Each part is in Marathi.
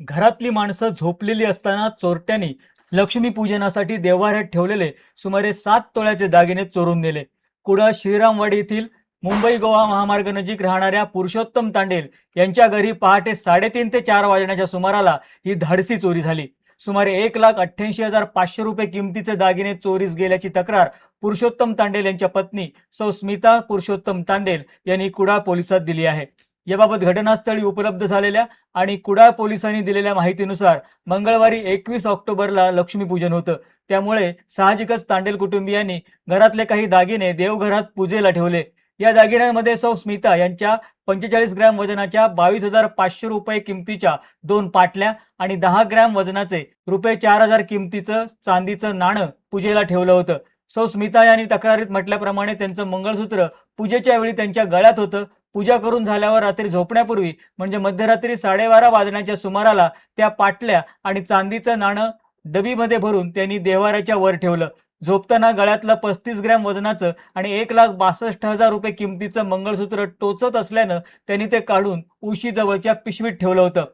घरातली माणसं झोपलेली असताना चोरट्यांनी लक्ष्मीपूजनासाठी देवाऱ्यात ठेवलेले सुमारे सात तोळ्याचे दागिने चोरून नेले. कुडा श्रीरामवाडी येथील मुंबई गोवा महामार्ग नजीक राहणाऱ्या पुरुषोत्तम तांडेल यांच्या घरी पहाटे साडेतीन ते चार वाजण्याच्या सुमाराला ही धाडसी चोरी झाली. सुमारे एक लाख अठ्ठ्याऐंशी हजार पाचशे रुपये किमतीचे दागिने चोरीस गेल्याची तक्रार पुरुषोत्तम तांडेल यांच्या पत्नी सौ स्मिता पुरुषोत्तम तांडेल यांनी कुडाळ पोलिसात दिली आहे. याबाबत घटनास्थळी उपलब्ध झालेल्या आणि कुडाळ पोलिसांनी दिलेल्या माहितीनुसार मंगळवारी एकवीस ऑक्टोबरला लक्ष्मीपूजन होतं. त्यामुळे साहजिकच तांडेल कुटुंबियांनी घरातले काही दागिने देवघरात पूजेला ठेवले. या दागिन्यांमध्ये सौ स्मिता यांच्या पंचेचाळीस ग्रॅम वजनाच्या बावीस हजार पाचशे रुपये किमतीच्या दोन पाटल्या आणि दहा ग्रॅम वजनाचे रुपये चार हजार किमतीचं चांदीचं नाणं पूजेला ठेवलं होतं. सौ स्मिता यांनी तक्रारीत म्हटल्याप्रमाणे त्यांचं मंगळसूत्र पूजेच्या वेळी त्यांच्या गळ्यात होतं. पूजा करून झाल्यावर रात्री झोपण्यापूर्वी म्हणजे मध्यरात्री साडेबारा वाजण्याच्या सुमाराला त्या पाटल्या आणि चांदीचं नाणं डबीमध्ये भरून त्यांनी देवाऱ्याच्या वर ठेवलं. झोपताना गळ्यातलं पस्तीस ग्रॅम वजनाचं आणि एक लाख बासष्ट हजार रुपये किमतीचं मंगळसूत्र टोचत असल्यानं त्यांनी ते काढून उशीजवळच्या पिशवीत ठेवलं होतं.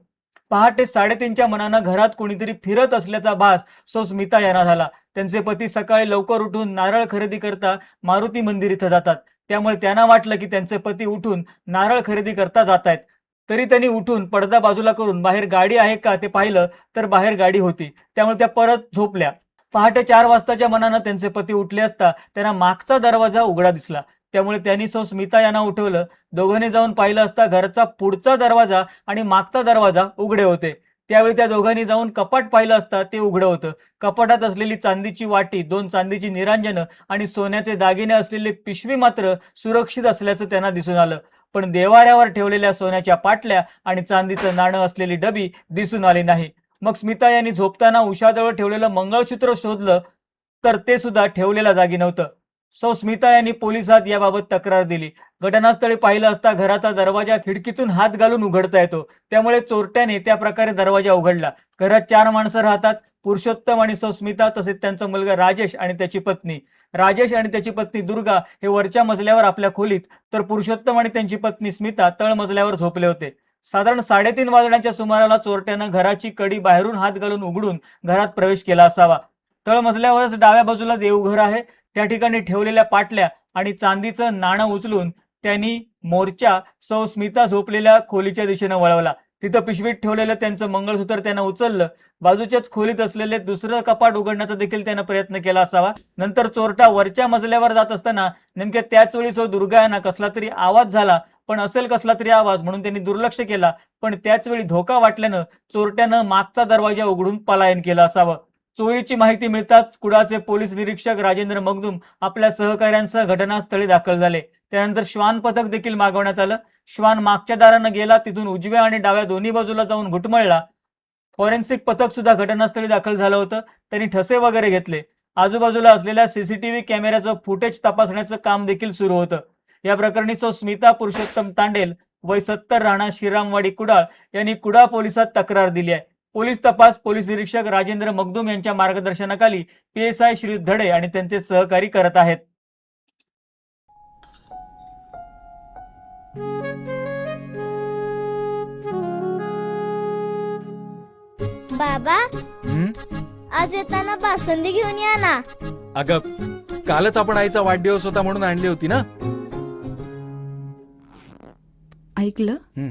पहाटे साडेतीनच्या मनानं घरात कोणीतरी फिरत असल्याचा भास सो स्मिता यांना झाला. त्यांचे पती सकाळी लवकर उठून नारळ खरेदी करता मारुती मंदिर इथं जातात. त्यामुळे त्यांना वाटलं की त्यांचे पती उठून नारळ खरेदी करता जात आहेत. तरी त्यांनी उठून पडदा बाजूला करून बाहेर गाडी आहे का ते पाहिलं तर बाहेर गाडी होती. त्यामुळे त्या परत झोपल्या. पहाटे चार वाजताच्या मनानं त्यांचे पती उठले असता त्यांना मागचा दरवाजा उघडा दिसला. त्यामुळे त्यांनी सो स्मिता यांना उठवलं. दोघांनी जाऊन पाहिलं असता घराचा पुढचा दरवाजा आणि मागचा दरवाजा उघडे होते. त्यावेळी त्या दोघांनी जाऊन कपाट पाहिलं असता ते उघडं होतं. कपाटात असलेली चांदीची वाटी दोन चांदीची निरांजनं आणि सोन्याचे दागिने असलेली पिशवी मात्र सुरक्षित असल्याचं त्यांना दिसून आलं. पण देवाऱ्यावर ठेवलेल्या सोन्याच्या पाटल्या आणि चांदीचं नाणं असलेली डबी दिसून आली नाही. मग स्मिता यांनी झोपताना उशाजवळ ठेवलेलं मंगळसूत्र शोधलं तर ते सुद्धा ठेवलेल्या जागी नव्हतं. सौ स्मिता यांनी पोलिसात याबाबत तक्रार दिली. घटनास्थळी पाहिलं असता घराचा दरवाजा खिडकीतून हात घालून उघडता येतो. त्यामुळे चोरट्याने त्या प्रकारे दरवाजा उघडला. घरात चार माणसं राहतात. पुरुषोत्तम आणि सौस्मिता तसेच त्यांचा मुलगा राजेश आणि त्याची पत्नी. राजेश आणि त्याची पत्नी दुर्गा हे वरच्या मजल्यावर आपल्या खोलीत तर पुरुषोत्तम आणि त्यांची पत्नी स्मिता तळ मजल्यावर झोपले होते. साधारण साडेतीन वाजण्याच्या सुमाराला चोरट्यानं घराची कडी बाहेरून हात घालून उघडून घरात प्रवेश केला असावा. तळमजल्यावरच डाव्या बाजूला देवघर आहे. त्या ठिकाणी ठेवलेल्या पाटल्या आणि चांदीचं नाणं उचलून त्यांनी मोर्चा सौ स्मिता झोपलेल्या खोलीच्या दिशेनं वळवला. तिथं पिशवीत ठेवलेलं त्यांचं मंगळसूत्र त्यानं उचललं. बाजूच्याच खोलीत असलेले दुसरं कपाट उघडण्याचा देखील त्यानं प्रयत्न केला असावा. नंतर चोरटा वरच्या मजल्यावर जात असताना नेमक्या त्याच वेळी सौ दुर्गा यांना कसला तरी आवाज झाला. पण असेल कसला तरी आवाज म्हणून त्यांनी दुर्लक्ष केला. पण त्याच वेळी धोका वाटल्यानं चोरट्यानं मागचा दरवाजा उघडून पलायन केलं असावं. चोरीची माहिती मिळताच कुडाचे पोलीस निरीक्षक राजेंद्र मगदुम आपल्या सहकाऱ्यांसह घटनास्थळी दाखल झाले. त्यानंतर श्वान पथक देखील मागवण्यात आलं. श्वान मागच्या दारानं गेला तिथून उजव्या आणि डाव्या दोन्ही बाजूला जाऊन घुटमळला. फॉरेन्सिक पथक सुद्धा घटनास्थळी दाखल झालं होतं. त्यांनी ठसे वगैरे घेतले. आजूबाजूला असलेल्या सीसीटीव्ही कॅमेऱ्याचं फुटेज तपासण्याचं काम देखील सुरू होतं. या प्रकरणी सो स्मिता पुरुषोत्तम तांडेल वय सत्तर राणा श्रीरामवाडी कुडाळ यांनी कुडाळ पोलिसात तक्रार दिली आहे. पोलीस तपास पोलीस निरीक्षक राजेंद्र मगदुम यांच्या मार्गदर्शनाखाली पीएसआय श्री धडे आणि त्यांचे सहकारी करत आहेत बाबा हं? आज येताना बासुंदी घेऊन या ना अगं कालच आपण आईचा वाढदिवस होता म्हणून आणली होती ना ऐकलं हं.